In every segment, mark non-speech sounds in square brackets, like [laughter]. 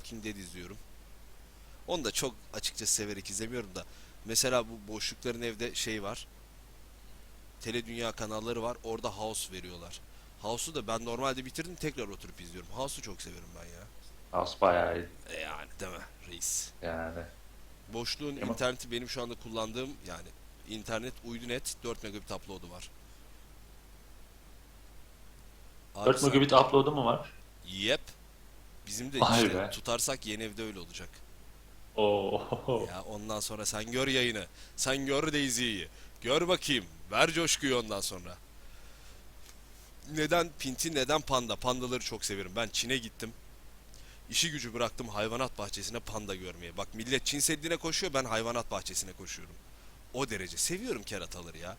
Walking Dead izliyorum. Onu da çok açıkçası severek izlemiyorum da. Mesela bu boşlukların evde şey var. Tele Dünya kanalları var. Orada House veriyorlar. House'u da ben normalde bitirdim tekrar oturup izliyorum. House'u çok severim ben ya. House bayağı iyi E yani değil mi reis? yani. Boşluğun Ama- interneti benim şu anda kullandığım yani internet uydunet 4 megabit upload'u var. Abi 4 sen- megabit upload'u mu var? Yep. Bizim de Vay işte be. tutarsak yeni evde öyle olacak. Oo. Ya ondan sonra sen gör yayını. Sen gör Daisy'yi. Gör bakayım. Ver coşkuyu ondan sonra. Neden pinti neden panda? Pandaları çok severim. Ben Çin'e gittim. İşi gücü bıraktım hayvanat bahçesine panda görmeye. Bak millet Çin Seddi'ne koşuyor ben hayvanat bahçesine koşuyorum. O derece. Seviyorum kerataları ya.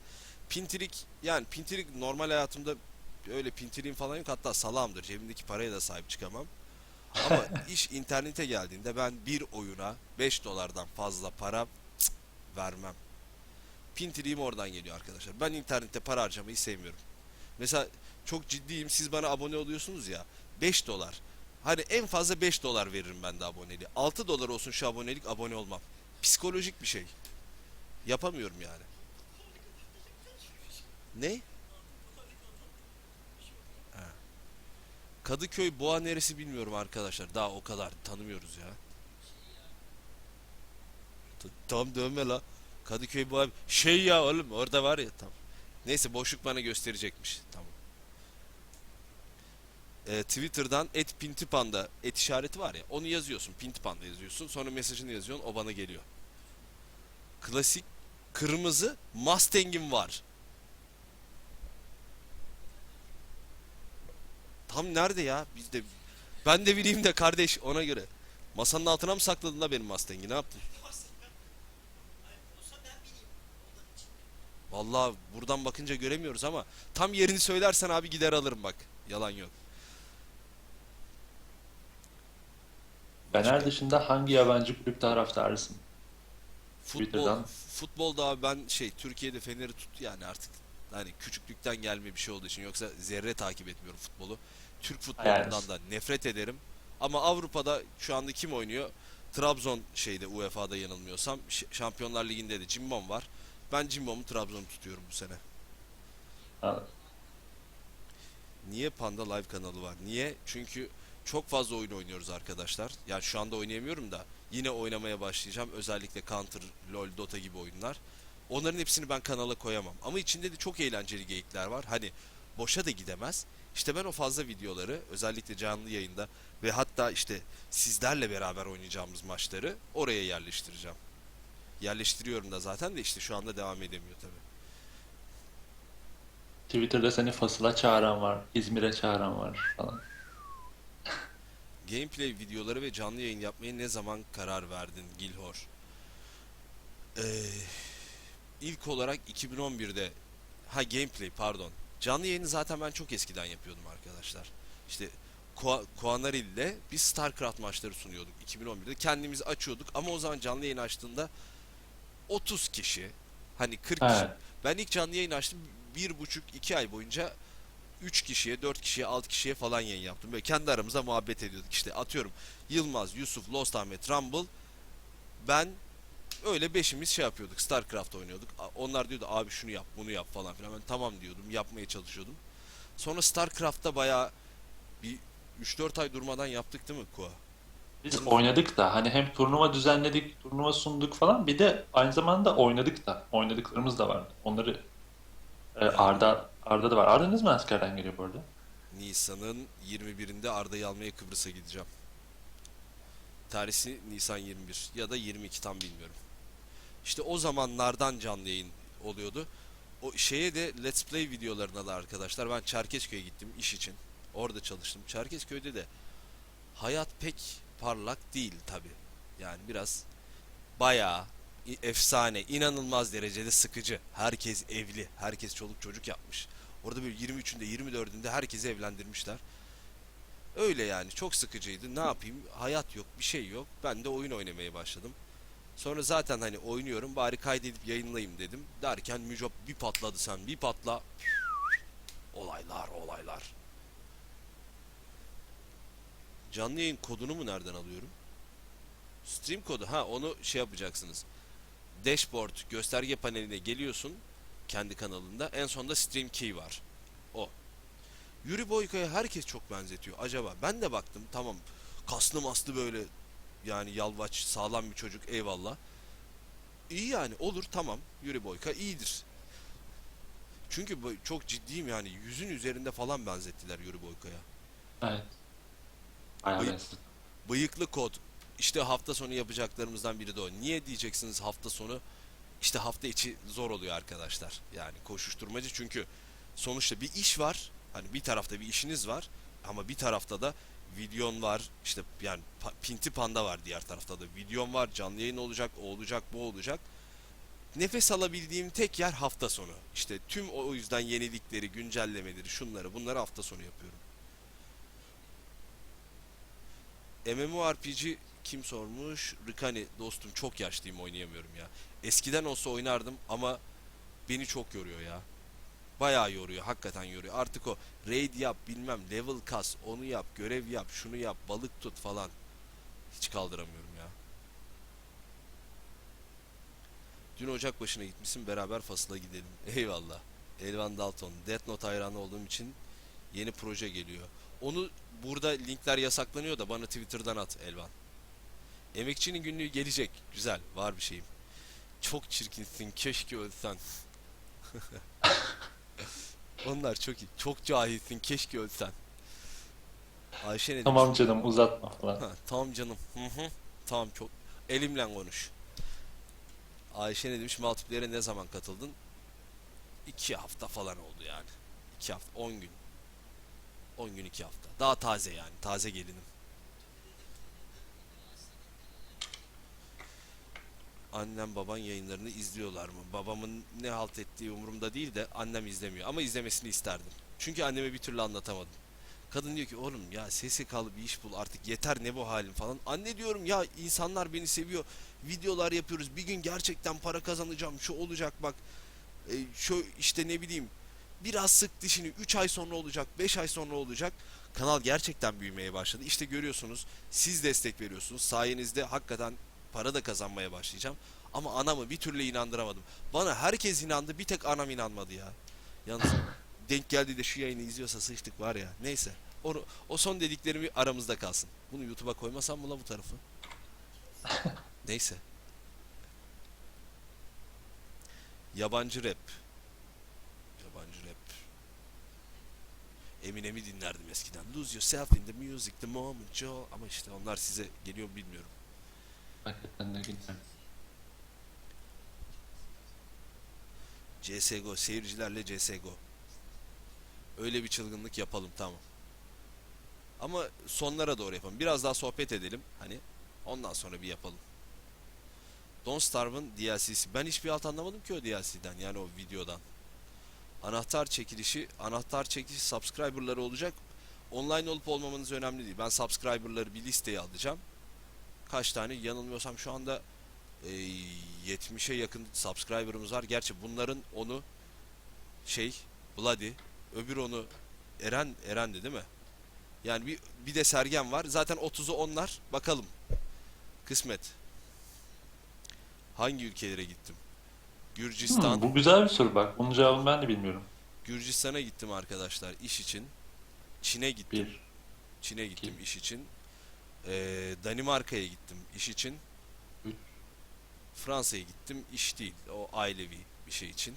Pintilik yani pintilik normal hayatımda öyle pintiliğim falan yok. Hatta salağımdır. Cebimdeki paraya da sahip çıkamam. Ama iş internete geldiğinde ben bir oyuna 5 dolardan fazla para vermem. Pintiliğim oradan geliyor arkadaşlar. Ben internette para harcamayı sevmiyorum. Mesela çok ciddiyim siz bana abone oluyorsunuz ya 5 dolar. Hani en fazla 5 dolar veririm ben de aboneliğe. 6 dolar olsun şu abonelik abone olmam. Psikolojik bir şey. Yapamıyorum yani. Ne? Kadıköy Boğa neresi bilmiyorum arkadaşlar. Daha o kadar tanımıyoruz ya. Tam dönme la. Kadıköy Boğa şey ya oğlum orada var ya tam. Neyse boşluk bana gösterecekmiş. Tamam. Ee, Twitter'dan et pintipanda et işareti var ya onu yazıyorsun pintipanda yazıyorsun sonra mesajını yazıyorsun o bana geliyor. Klasik kırmızı Mustang'im var. Tam nerede ya? Biz de ben de bileyim de kardeş ona göre. Masanın altına mı sakladın la benim Mustang'i? Ne yaptın? Vallahi buradan bakınca göremiyoruz ama tam yerini söylersen abi gider alırım bak. Yalan yok. Fener dışında hangi yabancı kulüp taraftarısın? Futbol, Twitter'dan. futbolda abi ben şey Türkiye'de Fener'i tut yani artık hani küçüklükten gelme bir şey olduğu için yoksa zerre takip etmiyorum futbolu. Türk futbolundan da nefret ederim. Ama Avrupa'da şu anda kim oynuyor? Trabzon şeyde UEFA'da yanılmıyorsam Şampiyonlar Ligi'nde de Cimbom var. Ben Cimbom'u Trabzon'u tutuyorum bu sene. Ha, Niye Panda Live kanalı var? Niye? Çünkü çok fazla oyun oynuyoruz arkadaşlar. Yani şu anda oynayamıyorum da yine oynamaya başlayacağım. Özellikle Counter, LoL, Dota gibi oyunlar. Onların hepsini ben kanala koyamam. Ama içinde de çok eğlenceli geyikler var. Hani boşa da gidemez. İşte ben o fazla videoları özellikle canlı yayında ve hatta işte sizlerle beraber oynayacağımız maçları oraya yerleştireceğim. Yerleştiriyorum da zaten de işte şu anda devam edemiyor tabii. Twitter'da seni Fasıl'a çağıran var, İzmir'e çağıran var falan. Gameplay videoları ve canlı yayın yapmaya ne zaman karar verdin Gilhor? Ee, ilk olarak 2011'de ha gameplay pardon. Canlı yayını zaten ben çok eskiden yapıyordum arkadaşlar. İşte Koanaril ile biz StarCraft maçları sunuyorduk 2011'de. Kendimiz açıyorduk ama o zaman canlı yayın açtığında 30 kişi hani 40 kişi. Evet. Ben ilk canlı yayın açtım bir buçuk iki ay boyunca 3 kişiye, 4 kişiye, 6 kişiye falan yayın yaptım. Böyle kendi aramızda muhabbet ediyorduk. İşte atıyorum Yılmaz, Yusuf, Lost Ahmet, Rumble. Ben öyle beşimiz şey yapıyorduk. StarCraft oynuyorduk. Onlar diyordu abi şunu yap, bunu yap falan filan. Ben tamam diyordum. Yapmaya çalışıyordum. Sonra StarCraft'ta bayağı bir 3-4 ay durmadan yaptık değil mi Koa? Biz oynadık da hani hem turnuva düzenledik, turnuva sunduk falan bir de aynı zamanda oynadık da. Oynadıklarımız da vardı. Onları e, Arda Arda da var. Arda ne zaman askerden geliyor bu arada? Nisan'ın 21'inde Arda'yı almaya Kıbrıs'a gideceğim. Tarihi Nisan 21 ya da 22 tam bilmiyorum. İşte o zamanlardan canlı yayın oluyordu. O şeye de Let's Play videolarına da arkadaşlar ben Çerkezköy'e gittim iş için. Orada çalıştım. Çerkezköy'de de hayat pek parlak değil tabi. Yani biraz bayağı efsane, inanılmaz derecede sıkıcı. Herkes evli, herkes çoluk çocuk yapmış. Orada böyle 23'ünde 24'ünde herkesi evlendirmişler. Öyle yani çok sıkıcıydı. Ne yapayım? Hayat yok, bir şey yok. Ben de oyun oynamaya başladım. Sonra zaten hani oynuyorum bari kaydedip yayınlayayım dedim. Derken Mücop bir patladı sen bir patla. Olaylar olaylar. Canlı yayın kodunu mu nereden alıyorum? Stream kodu. Ha onu şey yapacaksınız. Dashboard gösterge paneline geliyorsun kendi kanalında. En sonda stream key var. O. Yuri Boyka'ya herkes çok benzetiyor. Acaba ben de baktım tamam kaslı maslı böyle yani yalvaç sağlam bir çocuk eyvallah. İyi yani olur tamam Yuri Boyka iyidir. Çünkü bu- çok ciddiyim yani yüzün üzerinde falan benzettiler Yuri Boyka'ya. Evet. Bayağı Bıyık-. Bıyıklı kod. İşte hafta sonu yapacaklarımızdan biri de o. Niye diyeceksiniz hafta sonu? İşte hafta içi zor oluyor arkadaşlar. Yani koşuşturmacı çünkü sonuçta bir iş var. Hani bir tarafta bir işiniz var ama bir tarafta da videon var. İşte yani Pinti Panda var diğer tarafta da. Videom var, canlı yayın olacak, o olacak, bu olacak. Nefes alabildiğim tek yer hafta sonu. İşte tüm o yüzden yenilikleri, güncellemeleri, şunları, bunları hafta sonu yapıyorum. MMORPG kim sormuş? Rikani dostum çok yaşlıyım oynayamıyorum ya. Eskiden olsa oynardım ama beni çok yoruyor ya. Bayağı yoruyor, hakikaten yoruyor. Artık o raid yap, bilmem level kas, onu yap, görev yap, şunu yap, balık tut falan. Hiç kaldıramıyorum ya. Dün ocak başına gitmişsin beraber fasıla gidelim. [laughs] Eyvallah. Elvan Dalton. Death Note hayranı olduğum için yeni proje geliyor. Onu burada linkler yasaklanıyor da bana Twitter'dan at Elvan. Emekçinin günlüğü gelecek. Güzel. Var bir şeyim. Çok çirkinsin. Keşke ölsen. [laughs] Onlar çok iyi. Çok cahilsin. Keşke ölsen. Ayşe ne? Tamam canım uzatma falan. Ha, tamam canım. Hı hı. Tamam çok. Elimle konuş. Ayşe ne demiş? Multiplayer'e ne zaman katıldın? İki hafta falan oldu yani. İki hafta. On gün. On gün iki hafta. Daha taze yani. Taze gelinim. Annem baban yayınlarını izliyorlar mı? Babamın ne halt ettiği umurumda değil de annem izlemiyor. Ama izlemesini isterdim. Çünkü anneme bir türlü anlatamadım. Kadın diyor ki oğlum ya sesi kalı bir iş bul artık yeter ne bu halin falan. Anne diyorum ya insanlar beni seviyor. Videolar yapıyoruz. Bir gün gerçekten para kazanacağım. Şu olacak bak. E, şu işte ne bileyim. Biraz sık dişini 3 ay sonra olacak. 5 ay sonra olacak. Kanal gerçekten büyümeye başladı. İşte görüyorsunuz. Siz destek veriyorsunuz. Sayenizde hakikaten para da kazanmaya başlayacağım. Ama anamı bir türlü inandıramadım. Bana herkes inandı. Bir tek anam inanmadı ya. Yalnız [laughs] denk geldi de şu yayını izliyorsa sıçtık var ya. Neyse. Onu, o son dediklerimi aramızda kalsın. Bunu YouTube'a koymasam mı la bu tarafı? [laughs] Neyse. Yabancı rap. Yabancı rap. Eminem'i dinlerdim eskiden. Lose yourself in the music the moment you... Ama işte onlar size geliyor bilmiyorum. Hakikaten ne güzel. CSGO, seyircilerle CSGO. Öyle bir çılgınlık yapalım tamam. Ama sonlara doğru yapalım. Biraz daha sohbet edelim hani. Ondan sonra bir yapalım. Don't Starve'ın DLC'si. Ben hiçbir alt anlamadım ki o DLC'den yani o videodan. Anahtar çekilişi, anahtar çekilişi subscriber'ları olacak. Online olup olmamanız önemli değil. Ben subscriber'ları bir listeye alacağım. Kaç tane yanılmıyorsam şu anda e, 70'e yakın subscriber'ımız var. Gerçi bunların onu şey Bloody, öbür onu Eren Eren'di değil mi? Yani bir bir de Sergen var. Zaten 30'u onlar. Bakalım. Kısmet. Hangi ülkelere gittim? Gürcistan. Hmm, bu güzel bir soru bak. Bunun cevabını ben de bilmiyorum. Gürcistan'a gittim arkadaşlar iş için. Çin'e gittim. Bir. Çin'e gittim iki. iş için. Ee, Danimarka'ya gittim iş için. Fransa'ya gittim iş değil. O ailevi bir şey için.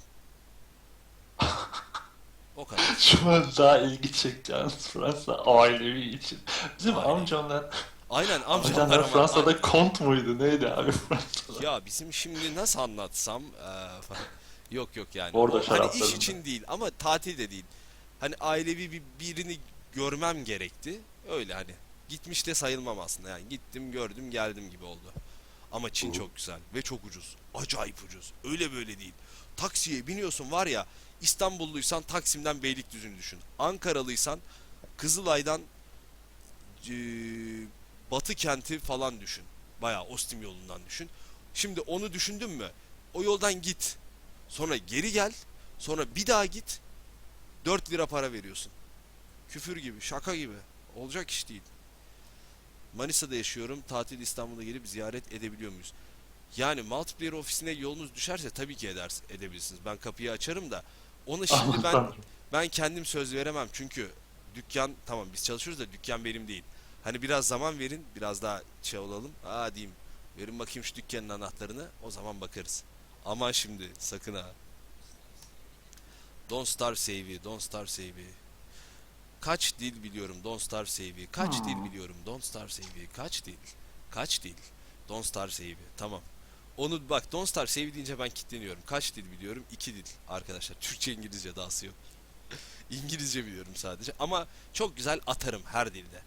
O kadar. [laughs] Şu an daha ilgi çekti yalnız Fransa ailevi için. Bizim Ailevi. amcamlar, Aynen amcamlar amcamlar ama- Fransa'da kont muydu? Neydi abi Fransa'da? Ya bizim şimdi nasıl anlatsam falan. yok yok yani. Orada O hani iş için değil ama tatil de değil. Hani ailevi bir birini görmem gerekti. Öyle hani. Gitmiş de sayılmam aslında yani. Gittim gördüm geldim gibi oldu. Ama Çin çok güzel ve çok ucuz. Acayip ucuz. Öyle böyle değil. Taksiye biniyorsun var ya İstanbulluysan Taksim'den Beylikdüzü'nü düşün. Ankaralıysan Kızılay'dan eee, Batı kenti falan düşün. Bayağı Ostim yolundan düşün. Şimdi onu düşündün mü? O yoldan git. Sonra geri gel. Sonra bir daha git. 4 lira para veriyorsun. Küfür gibi, şaka gibi. Olacak iş değil. Manisa'da yaşıyorum. Tatil İstanbul'a gelip ziyaret edebiliyor muyuz? Yani multiplayer ofisine yolunuz düşerse tabii ki eder, edebilirsiniz. Ben kapıyı açarım da onu şimdi ben ben kendim söz veremem çünkü dükkan tamam biz çalışıyoruz da dükkan benim değil. Hani biraz zaman verin, biraz daha şey olalım. Aa diyeyim. Verin bakayım şu dükkanın anahtarını. O zaman bakarız. Aman şimdi sakın ha. Don't Starve Save'i, Don't Starve Save'i. Kaç dil biliyorum Don't Starve Save'i. Kaç Hmm. dil biliyorum Don't Starve Save'i. Kaç dil? Kaç dil? Don't Starve Save'i. Tamam. Onu bak Don't Starve Save deyince ben kilitleniyorum. Kaç dil biliyorum? İki dil arkadaşlar. Türkçe İngilizce dahası yok. [laughs] İngilizce biliyorum sadece ama çok güzel atarım her dilde.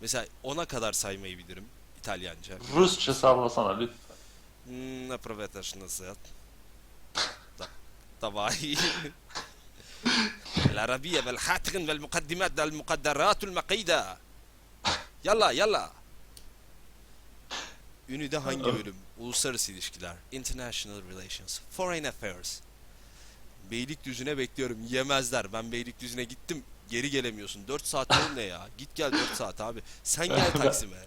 Mesela ona kadar saymayı bilirim İtalyanca. Rusça sallasana lütfen. Hmm, Напроведаш назад. Да. Давай. [laughs] العربية بالحاتغن والمقدمات المقدرات المقيدة. Yalla yalla. Ünide hangi bölüm? Uluslararası ilişkiler. International Relations. Foreign Affairs. Beylikdüzü'ne bekliyorum. Yemezler. Ben Beylikdüzü'ne gittim. Geri gelemiyorsun. 4 saat yol ne ya? Git gel 4 saat abi. Sen gel [laughs] Taksim'e.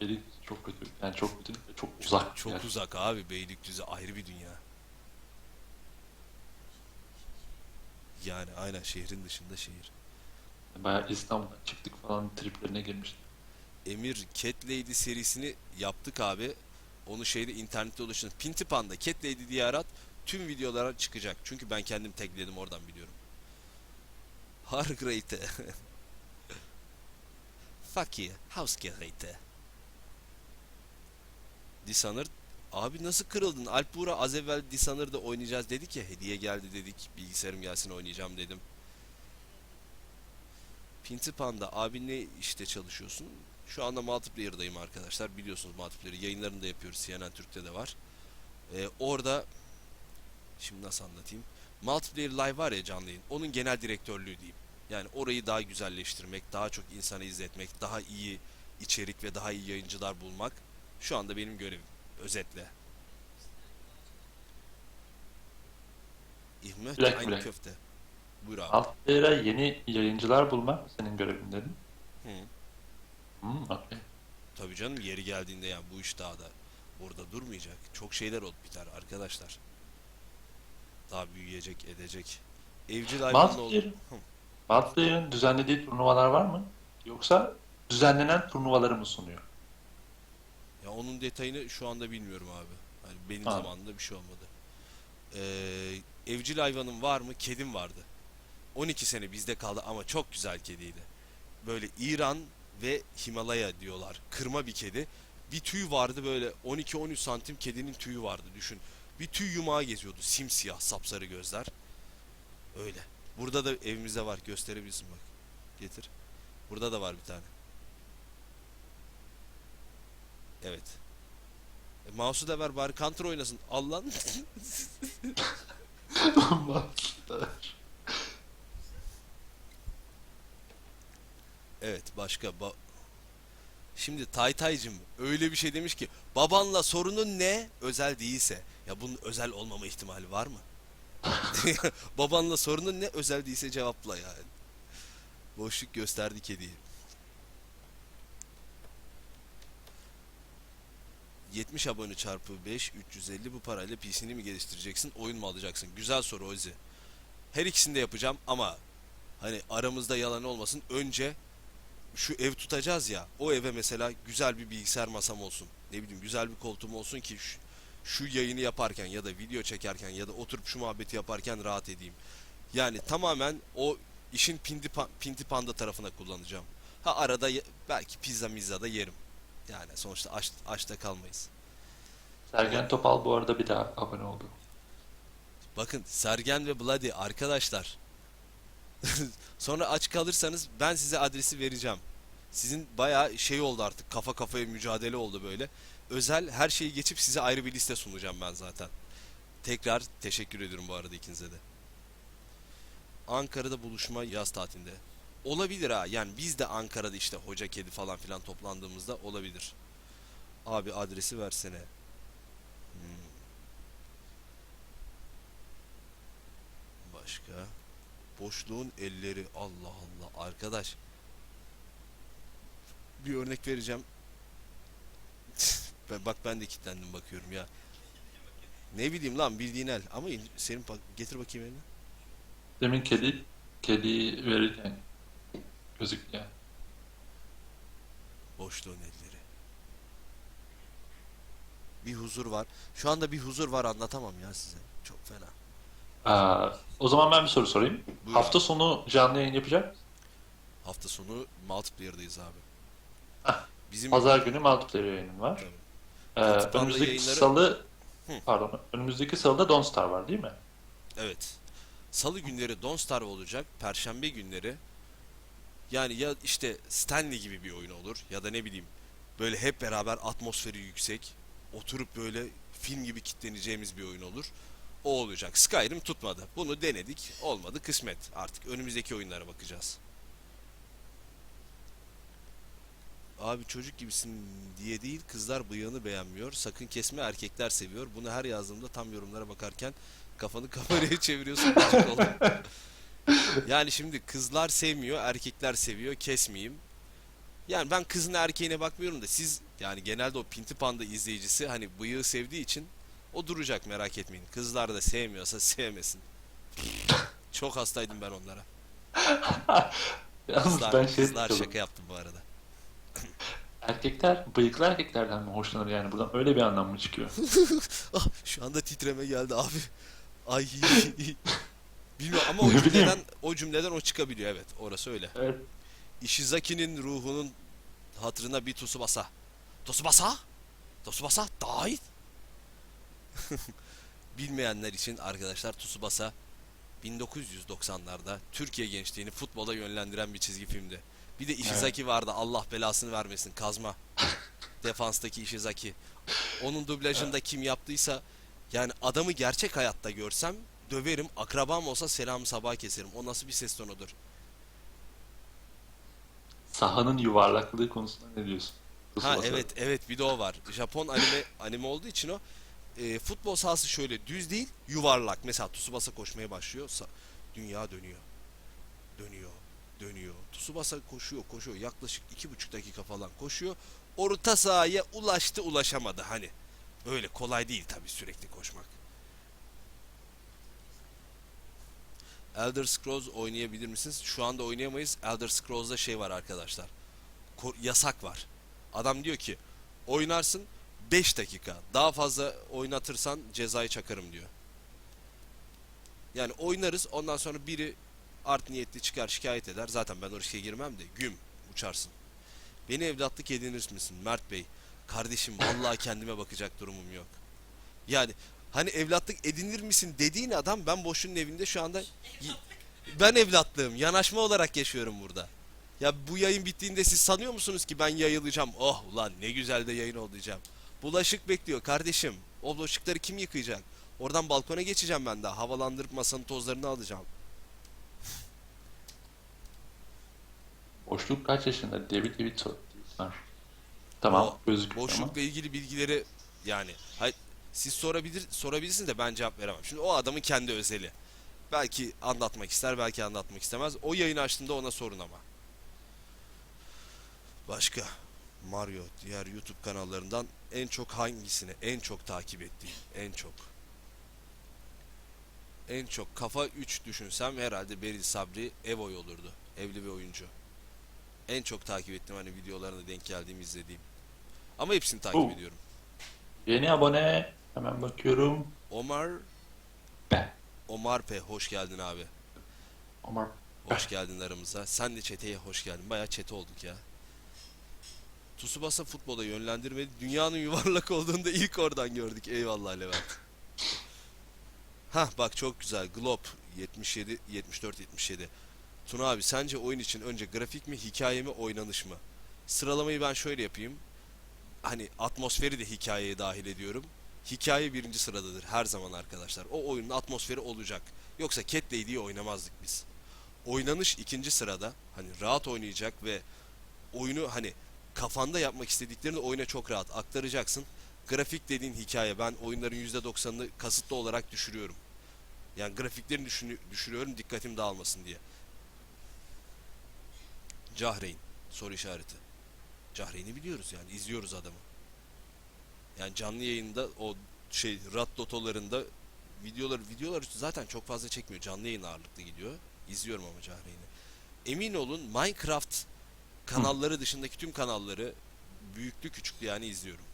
Beylik çok kötü. Yani çok kötü değil, çok uzak. Çok yani. uzak abi Beylikdüzü ayrı bir dünya. Yani aynen şehrin dışında şehir. Bayağı İstanbul'dan çıktık falan triplerine girmiştim. Emir Cat Lady serisini yaptık abi. Onu şeyde internette ulaşın. Pintipan'da Cat Lady diye arat. Tüm videolara çıkacak. Çünkü ben kendim tagledim oradan biliyorum. Hargrate. [laughs] Fuck you. House Gerate. Dishonored. Abi nasıl kırıldın? Alp Buğra az evvel Dishonored'da oynayacağız dedik ya. Hediye geldi dedik. Bilgisayarım gelsin oynayacağım dedim. Pintipan'da abi ne işte çalışıyorsun? Şu anda multiplayer'dayım arkadaşlar. Biliyorsunuz multiplayer yayınlarını da yapıyoruz. CNN Türk'te de var. Ee, orada şimdi nasıl anlatayım? Multiplayer Live var ya canlı yayın. Onun genel direktörlüğü diyeyim. Yani orayı daha güzelleştirmek, daha çok insana izletmek, daha iyi içerik ve daha iyi yayıncılar bulmak şu anda benim görevim. Özetle. Möchte Bilek ein bilek. Köfte. Buyur abi. Altlara yeni yayıncılar bulmak senin görevin dedim. Hı. Hmm, okey. Tabii canım yeri geldiğinde yani bu iş daha da burada durmayacak. Çok şeyler olup biter arkadaşlar. Daha büyüyecek, edecek. Evcil hayvan oldu. Multiplayer- Multiplayer'ın düzenlediği turnuvalar var mı? Yoksa düzenlenen turnuvaları mı sunuyor? Ya onun detayını şu anda bilmiyorum abi. Hani benim Ha. zamanımda bir şey olmadı. Ee, evcil hayvanım var mı? Kedim vardı. 12 sene bizde kaldı ama çok güzel kediydi. Böyle İran ve Himalaya diyorlar. Kırma bir kedi. Bir tüy vardı böyle 12-13 santim kedinin tüyü vardı düşün. Bir tüy yumağı geziyordu. Simsiyah sapsarı gözler. Öyle. Burada da evimizde var. Gösterebilirsin bak. Getir. Burada da var bir tane. Evet. E, mouse'u da ver bari counter oynasın. Allah'ın. [laughs] evet başka. Ba- Şimdi Taytaycım öyle bir şey demiş ki babanla sorunun ne? Özel değilse. Ya bunun özel olmama ihtimali var mı? [laughs] [laughs] babanla sorunun ne? Özel değilse cevapla yani. Boşluk gösterdi kediyi. 70 abone çarpı 5 350 bu parayla PC'ni mi geliştireceksin oyun mu alacaksın? Güzel soru Ozi. Her ikisini de yapacağım ama hani aramızda yalan olmasın önce şu ev tutacağız ya o eve mesela güzel bir bilgisayar masam olsun. Ne bileyim güzel bir koltuğum olsun ki şu, şu yayını yaparken ya da video çekerken ya da oturup şu muhabbeti yaparken rahat edeyim. Yani tamamen o işin pinti, pinti panda tarafına kullanacağım. Ha arada belki pizza mizza da yerim. Yani sonuçta aç, açta kalmayız. Sergen Topal bu arada bir daha abone oldu. Bakın Sergen ve Bloody arkadaşlar. [laughs] Sonra aç kalırsanız ben size adresi vereceğim. Sizin bayağı şey oldu artık kafa kafaya mücadele oldu böyle. Özel her şeyi geçip size ayrı bir liste sunacağım ben zaten. Tekrar teşekkür ediyorum bu arada ikinize de. Ankara'da buluşma yaz tatilinde. Olabilir ha. Yani biz de Ankara'da işte hoca kedi falan filan toplandığımızda olabilir. Abi adresi versene. Hmm. Başka? Boşluğun elleri. Allah Allah. Arkadaş. bir örnek vereceğim. [laughs] Ben- bak ben de kilitlendim bakıyorum ya. Ne bileyim lan bildiğin el. Ama in- senin getir bakayım elini. Demin kedi kediyi verirken gözüktü yani. Boşluğun elleri. Bir huzur var. Şu anda bir huzur var anlatamam ya size. Çok fena. Aa, o zaman ben bir soru sorayım. Buyur Hafta sonu canlı yayın yapacak? Hafta sonu multiplayer'dayız abi. Hah, Bizim Pazar günü multiplayer yayının var. Ee, önümüzdeki yayınları- salı Hı. pardon önümüzdeki salıda Don't Star var değil mi? Evet. Salı günleri Don't Starve olacak. Perşembe günleri yani ya işte Stanley gibi bir oyun olur ya da ne bileyim böyle hep beraber atmosferi yüksek oturup böyle film gibi kitleneceğimiz bir oyun olur. O olacak. Skyrim tutmadı. Bunu denedik. Olmadı. Kısmet. Artık önümüzdeki oyunlara bakacağız. Abi çocuk gibisin diye değil kızlar bıyığını beğenmiyor. Sakın kesme erkekler seviyor. Bunu her yazdığımda tam yorumlara bakarken kafanı [laughs] kameraya çeviriyorsun. [laughs] [laughs] yani şimdi kızlar sevmiyor, erkekler seviyor. Kesmeyeyim. Yani ben kızın erkeğine bakmıyorum da siz yani genelde o Pinti Panda izleyicisi hani bıyığı sevdiği için o duracak merak etmeyin. Kızlar da sevmiyorsa sevmesin. [laughs] Çok hastaydım ben onlara. [laughs] Yalnız Kızlar, ben şey kızlar şaka yaptım bu arada. Erkekler bıyıklı erkeklerden mi hoşlanır yani buradan öyle bir anlam mı çıkıyor? Ah, şu anda titreme geldi abi. Ay. Bilmiyorum ama [laughs] o Ne bileyim. cümleden o cümleden o çıkabiliyor evet. Orası öyle. Evet. Ishizaki'nin ruhunun hatırına bir Tsubasa. Tsubasa? Tsubasa dahil. [laughs] Bilmeyenler için arkadaşlar Tsubasa 1990'larda Türkiye gençliğini futbola yönlendiren bir çizgi filmdi. Bir de Ishizaki vardı Allah belasını vermesin kazma. [laughs] Defanstaki Ishizaki. Onun dublajında kim yaptıysa yani adamı gerçek hayatta görsem döverim. Akrabam olsa selam sabah keserim. O nasıl bir ses tonudur? Sahanın yuvarlaklığı konusunda ne diyorsun? Ha evet evet bir de o var. Japon anime anime olduğu için o e, futbol sahası şöyle düz değil yuvarlak. Mesela Tsubasa koşmaya başlıyor. sa- dünya dönüyor. Dönüyor. Dönüyor. Tsubasa koşuyor koşuyor. Yaklaşık iki buçuk dakika falan koşuyor. Orta sahaya ulaştı ulaşamadı hani. Öyle kolay değil tabii sürekli koşmak. Elder Scrolls oynayabilir misiniz? Şu anda oynayamayız. Elder Scrolls'da şey var arkadaşlar. Ko- yasak var. Adam diyor ki oynarsın 5 dakika. Daha fazla oynatırsan cezayı çakarım diyor. Yani oynarız ondan sonra biri art niyetli çıkar şikayet eder. Zaten ben o riske girmem de güm uçarsın. Beni evlatlık edinir misin Mert Bey? Kardeşim vallahi kendime bakacak durumum yok. Yani hani evlatlık edinir misin dediğin adam ben boşunun evinde şu anda ben evlatlığım yanaşma olarak yaşıyorum burada. Ya bu yayın bittiğinde siz sanıyor musunuz ki ben yayılacağım? Oh ulan ne güzel de yayın diyeceğim. Bulaşık bekliyor kardeşim. O bulaşıkları kim yıkayacak? Oradan balkona geçeceğim ben daha. Havalandırıp masanın tozlarını alacağım. Boşluk kaç yaşında? David David. Tamam O gözüküyor ama. Boşlukla ilgili bilgileri yani hayır, siz sorabilir sorabilirsiniz de ben cevap veremem. Şimdi o adamın kendi özeli. Belki anlatmak ister, belki anlatmak istemez. O yayını açtığında ona sorun ama. Başka Mario diğer YouTube kanallarından en çok hangisini en çok takip ettiğin en çok en çok kafa 3 düşünsem herhalde Beril Sabri Evoy olurdu. Evli bir oyuncu. En çok takip ettiğim hani videolarına denk geldiğim izlediğim. Ama hepsini takip Oh. ediyorum. Yeni abone. Hemen bakıyorum. Omar Ben. Omar P hoş geldin abi. Omar. Hoş geldin aramıza. Sen de çeteye hoş geldin. Bayağı çete olduk ya. Tsubasa futbola yönlendirmedi. Dünyanın yuvarlak [laughs] olduğunu da ilk oradan gördük. Eyvallah Levent. Hah bak çok güzel. Glob 77 74 77. Tuna abi sence oyun için önce grafik mi, hikaye mi, oynanış mı? Sıralamayı ben şöyle yapayım. Hani atmosferi de hikayeye dahil ediyorum. Hikaye birinci sıradadır her zaman arkadaşlar. O oyunun atmosferi olacak. Yoksa Cat Lady'yi oynamazdık biz. Oynanış ikinci sırada. Hani rahat oynayacak ve oyunu hani kafanda yapmak istediklerini oyuna çok rahat aktaracaksın. Grafik dediğin hikaye ben oyunların %90'ını kasıtlı olarak düşürüyorum. Yani grafiklerini düşürüyorum dikkatim dağılmasın diye. Cahreyn soru işareti. Cahreyn'i biliyoruz yani izliyoruz adamı. Yani canlı yayında o şey Rat Doto'larında videolar videolar zaten çok fazla çekmiyor. Canlı yayın ağırlıklı gidiyor. İzliyorum ama Cahreyn'i. Emin olun Minecraft kanalları dışındaki tüm kanalları büyüklü küçüklü yani izliyorum.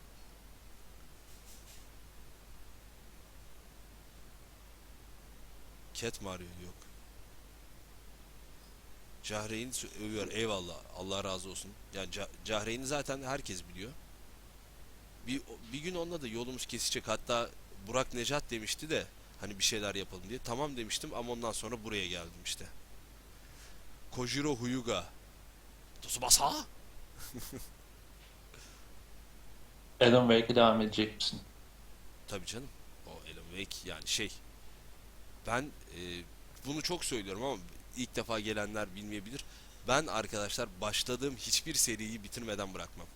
Cat Mario yok. Cahreyn övüyor. Eyvallah. Allah razı olsun. Yani Ca- Cahreyn'i zaten herkes biliyor. Bir, bir gün onunla da yolumuz kesişecek. Hatta Burak Necat demişti de hani bir şeyler yapalım diye. Tamam demiştim ama ondan sonra buraya geldim işte. Kojiro Huyuga. Tsubasa? [laughs] Alan Wake'e devam edecek misin? Tabii canım. O Alan Wake yani şey. Ben e, bunu çok söylüyorum ama ilk defa gelenler bilmeyebilir. Ben arkadaşlar başladığım hiçbir seriyi bitirmeden bırakmam.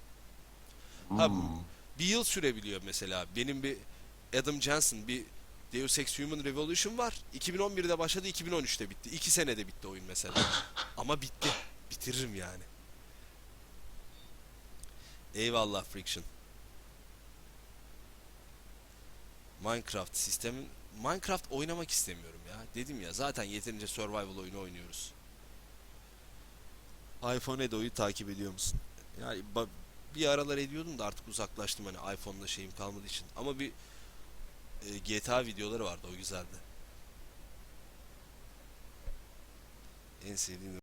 Ha, Hmm. Bir yıl sürebiliyor mesela. Benim bir Adam Jensen bir Deus Ex Human Revolution var. 2011'de başladı, 2013'te bitti. 2 senede bitti oyun mesela. [laughs] Ama bitti. Bitiririm yani. Eyvallah Friction. Minecraft sistemin Minecraft oynamak istemiyorum ya. Dedim ya zaten yeterince survival oyunu oynuyoruz. iPhone Edo'yu takip ediyor musun? Yani bir aralar ediyordum da artık uzaklaştım hani iPhone'da şeyim kalmadığı için. Ama bir e, GTA videoları vardı o güzeldi. En sevdiğim